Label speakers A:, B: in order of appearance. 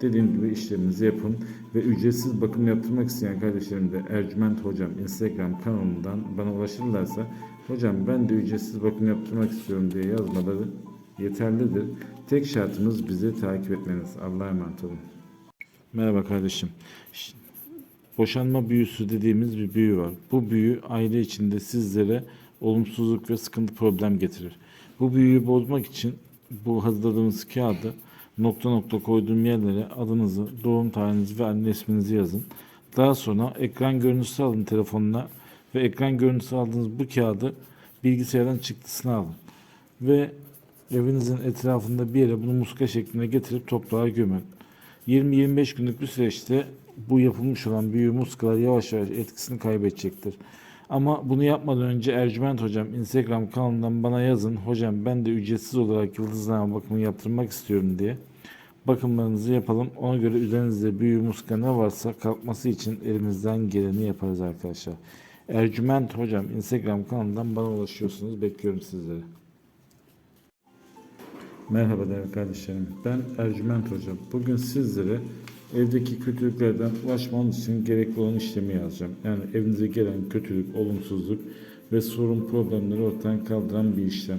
A: Dediğim gibi işleminizi yapın ve ücretsiz bakım yaptırmak isteyen kardeşlerim de Ercüment Hocam Instagram kanalından bana ulaşırlarsa Hocam ben de ücretsiz bakım yaptırmak istiyorum diye yazmaları yeterlidir. Tek şartımız bizi takip etmeniz. Allah'a emanet olun. Merhaba kardeşim. Boşanma büyüsü dediğimiz bir büyü var. Bu büyü aile içinde sizlere olumsuzluk ve sıkıntı problem getirir. Bu büyüyü bozmak için bu hazırladığımız kağıdı nokta nokta koyduğum yerlere adınızı, doğum tarihinizi ve anne isminizi yazın. Daha sonra ekran görüntüsü alın telefonuna ve ekran görüntüsü aldığınız bu kağıdı bilgisayardan çıktısını alın. Ve evinizin etrafında bir yere bunu muska şeklinde getirip toprağa gömün. 20-25 günlük bir süreçte bu yapılmış olan büyü muskalar yavaş yavaş etkisini kaybedecektir. Ama bunu yapmadan önce Ercüment Hocam Instagram kanalından bana yazın. Hocam ben de ücretsiz olarak yıldızlama bakımı yaptırmak istiyorum diye. Bakımlarınızı yapalım. Ona göre üzerinizde büyü muska ne varsa kalkması için elimizden geleni yaparız arkadaşlar. Ercüment Hocam Instagram kanalından bana ulaşıyorsunuz. Bekliyorum sizleri. Merhaba değerli kardeşlerim. Ben Ercüment Hocam. Bugün sizlere evdeki kötülüklerden ulaşmanız için gerekli olan işlemi yazacağım. Yani evinize gelen kötülük, olumsuzluk ve sorun problemleri ortadan kaldıran bir işlem.